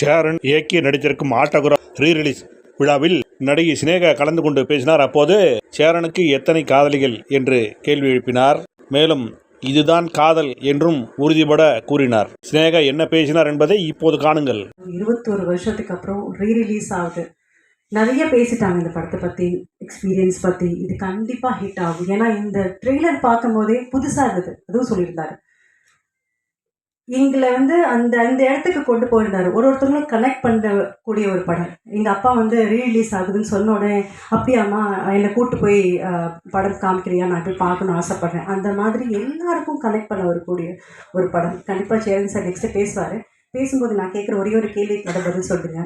சேரன் இயக்கி நடித்திருக்கும் autograph re release விழாவில் நடிகை சினேகா கலந்து கொண்டு பேசினார். அப்போது சேரனுக்கு எத்தனை காதலிகள் என்று கேள்வி எழுப்பினார். மேலும் இதுதான் காதல் என்றும் உறுதிபட கூறினார். சினேகா என்ன பேசினார் என்பதை இப்போது காணுங்கள். இருபத்தோரு வருஷத்துக்கு அப்புறம் ரீ ரிலீஸ் ஆகுது. நிறைய பேசிட்டாங்க இந்த படத்தை பற்றி எக்ஸ்பீரியன்ஸ் பற்றி இது கண்டிப்பாக ஹிட் ஆகும். ஏன்னா இந்த ட்ரெய்லர் பார்க்கும் போதே புதுசாக இருந்தது. அதுவும் சொல்லியிருந்தாரு. எங்களை வந்து அந்த அந்த இடத்துக்கு கொண்டு போயிருந்தாரு. ஒரு ஒருத்தவங்களும் கனெக்ட் பண்ணக்கூடிய ஒரு படம். எங்கள் அப்பா வந்து ரீலீஸ் ஆகுதுன்னு சொன்ன உடனே அப்படியாம்மா என்னை கூட்டு போய் படம் காமிக்கிறியா? நான் போய் பார்க்கணும்னு ஆசைப்பட்றேன். அந்த மாதிரி எல்லாருக்கும் கனெக்ட் பண்ண வரக்கூடிய ஒரு படம். கண்டிப்பாக சேரன் சார் நெக்ஸ்ட்டு பேசுவார். பேசும்போது நான் கேட்குற ஒரே ஒரு கேள்விக்கு மட்டும் பதில் சொல்லுங்க.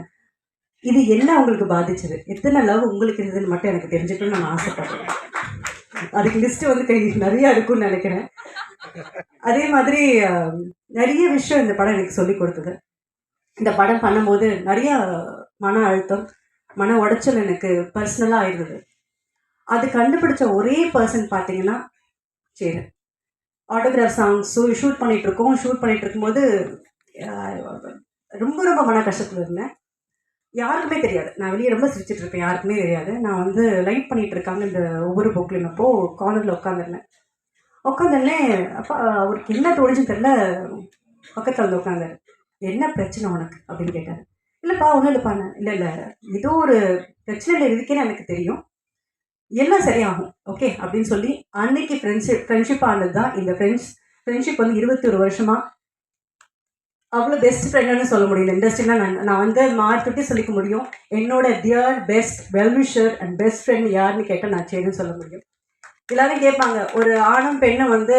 இது என்ன உங்களுக்கு பாதிச்சது? எத்தனை லவ் உங்களுக்கு இருந்ததுன்னு மட்டும் எனக்கு தெரிஞ்சுக்கணும்னு நான் ஆசைப்படுறேன். அதுக்கு லிஸ்ட் வந்து கை நிறைய இருக்கும்னு நினைக்கிறேன். அதே மாதிரி நிறைய விஷயம் இந்த படம் எனக்கு சொல்லி கொடுத்தது. இந்த படம் பண்ணும்போது நிறைய மன அழுத்தம் மன உடைச்சல் எனக்கு பர்சனலாக இருந்தது. அது கண்டுபிடிச்ச ஒரே பர்சன் பார்த்தீங்கன்னா சரி ஆட்டோகிராஃப் சாங்ஸ் ஷூட் பண்ணிட்டு இருக்கோம் ஷூட் பண்ணிட்டு இருக்கும்போது ரொம்ப ரொம்ப மன கஷ்டத்தில் இருந்தேன். யாருக்குமே தெரியாது. நான் வெளியே ரொம்ப சிரிச்சிட்டு இருப்பேன் யாருக்குமே தெரியாது. நான் வந்து லைட் பண்ணிட்டு இருக்காங்க இந்த ஒவ்வொரு புக்லையும் அப்போ கார்னரில் உட்காந்துருந்தேன் உட்காந்துருந்தேன் அப்பா அவருக்கு என்ன தோணுச்சுன்னு தெரியல. பக்கத்தில் வந்து உட்காந்தாரு என்ன பிரச்சனை உனக்கு? அப்படின்னு கேட்டார். இல்லைப்பா ஒன்றும் இல்லைப்பா. இல்லை இல்லை. ஏதோ ஒரு பிரச்சனையில் இருக்கேன்னு எனக்கு தெரியும். எல்லாம் சரியாகும். ஓகே? அப்படின்னு சொல்லி அன்னைக்கு ஃப்ரெண்ட்ஷிப் ஃப்ரெண்ட்ஷிப் ஆனது தான் இந்த ஃப்ரெண்ட்ஸ் ஃப்ரெண்ட்ஷிப் வந்து இருபத்தி ஒரு வருஷமாக அவ்வளோ பெஸ்ட் ஃப்ரெண்டுன்னு சொல்ல முடியும் இண்டஸ்ட்ரினா நான் நான் வந்து மார்க்கிட்டே சொல்லிக்க முடியும். என்னோட dear best well wisher and best friend யாருன்னு கேட்டால் நான் சரின்னு சொல்ல முடியும். எல்லாரும் கேட்பாங்க ஒரு ஆணும் பெண்ணும் வந்து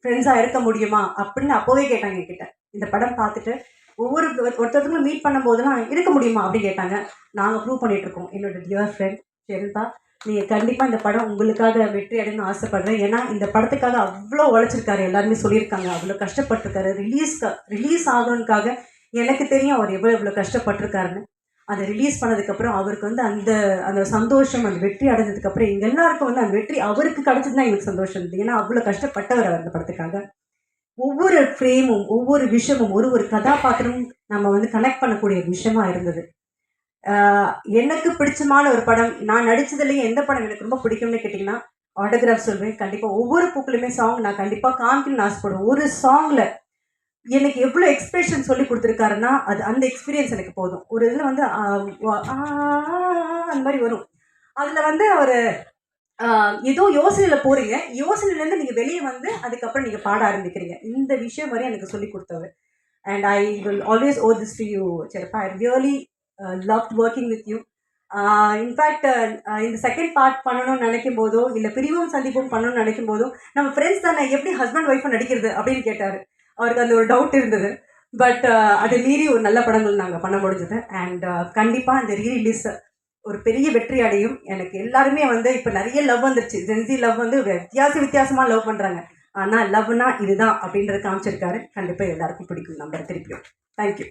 ஃப்ரெண்ட்ஸாக இருக்க முடியுமா? அப்படின்னு அப்போவே கேட்டாங்க என்கிட்ட. இந்த படம் பார்த்துட்டு ஒவ்வொரு ஒருத்தருக்கும் மீட் பண்ணும்போதுலாம் இருக்க முடியுமா? அப்படின்னு கேட்டாங்க. நாங்கள் ப்ரூவ் பண்ணிட்டு இருக்கோம். என்னோட டியர் ஃப்ரெண்ட் சரிதா நீங்கள் கண்டிப்பாக இந்த படம் உங்களுக்காக வெற்றி அடையணும்னு ஆசைப்படுறேன். ஏன்னா இந்த படத்துக்காக அவ்வளோ உழைச்சிருக்காரு எல்லாருமே சொல்லியிருக்காங்க. அவ்வளோ கஷ்டப்பட்டிருக்காரு. ரிலீஸ்க்கு ரிலீஸ் ஆகணுக்காக எனக்கு தெரியும் அவர் எவ்வளோ எவ்வளோ கஷ்டப்பட்டிருக்காருன்னு. அதை ரிலீஸ் பண்ணதுக்கப்புறம் அவருக்கு வந்து அந்த அந்த சந்தோஷம் அந்த வெற்றி அடைஞ்சதுக்கப்புறம் எங்கள் எல்லாருக்கும் வந்து அந்த வெற்றி அவருக்கு கிடச்சது தான் எங்களுக்கு சந்தோஷம். இருந்தது ஏன்னா அவ்வளோ கஷ்டப்பட்டவர் அந்த படத்துக்காக. ஒவ்வொரு ஃப்ரேமும் ஒவ்வொரு விஷயமும் ஒரு ஒரு கதாபாத்திரமும் நம்ம வந்து கனெக்ட் பண்ணக்கூடிய விஷயமா இருந்தது. எனக்கு பிடிச்சமான ஒரு படம் நான் நடித்ததுலேயே எந்த படம் எனக்கு ரொம்ப பிடிக்கும்னு கேட்டிங்கன்னா ஆட்டோகிராஃப் சொல்வேன். கண்டிப்பாக ஒவ்வொரு பூக்குலையுமே சாங் நான் கண்டிப்பாக காமிக்கணும்னு ஆசைப்படுவேன். ஒரு சாங்கில் எனக்கு எவ்வளோ எக்ஸ்பிரஷன் சொல்லி கொடுத்துருக்காருன்னா அது அந்த எக்ஸ்பீரியன்ஸ் எனக்கு போதும். ஒரு இதில் வந்து ஆ, அந்த மாதிரி வரும். அதில் வந்து அவர் ஏதோ யோசனையில் போகிறீங்க யோசனையிலேருந்து நீங்கள் வெளியே வந்து அதுக்கப்புறம் நீங்கள் பாட ஆரம்பிக்கிறீங்க. இந்த விஷயம் வரை எனக்கு சொல்லி கொடுத்தவர். And I will always owe this to you சரிப்பா I really love working with you in fact இந்த செகண்ட் பார்ட் பண்ணணும்னு நினைக்கும் போதோ இல்லை பிரிவும் சந்திப்பும் பண்ணணும்னு நினைக்கும் போதோ நம்ம ஃப்ரெண்ட்ஸ் தானே எப்படி ஹஸ்பண்ட் ஒய்ஃபை நடிக்கிறது அப்படின்னு கேட்டார். அவருக்கு அந்த ஒரு டவுட் இருந்தது. பட் uh, அதை மீறி ஒரு நல்ல படங்கள் நாங்கள் பண்ண முடிஞ்சது. அண்ட் uh, கண்டிப்பாக அந்த ரீ ரிலீஸ் ஒரு பெரிய வெற்றி அடையும். எனக்கு எல்லாருமே வந்து இப்போ நிறைய லவ் வந்துருச்சு. ஜென்சி லவ் வந்து வித்தியாச வித்தியாசமாக லவ் பண்ணுறாங்க ஆனால் லவ்னா இதுதான் அப்படின்றத காமிச்சிருக்காரு. கண்டிப்பாக எல்லாருக்கும் பிடிக்கும். நம்பர் திருப்பியும். தேங்க்யூ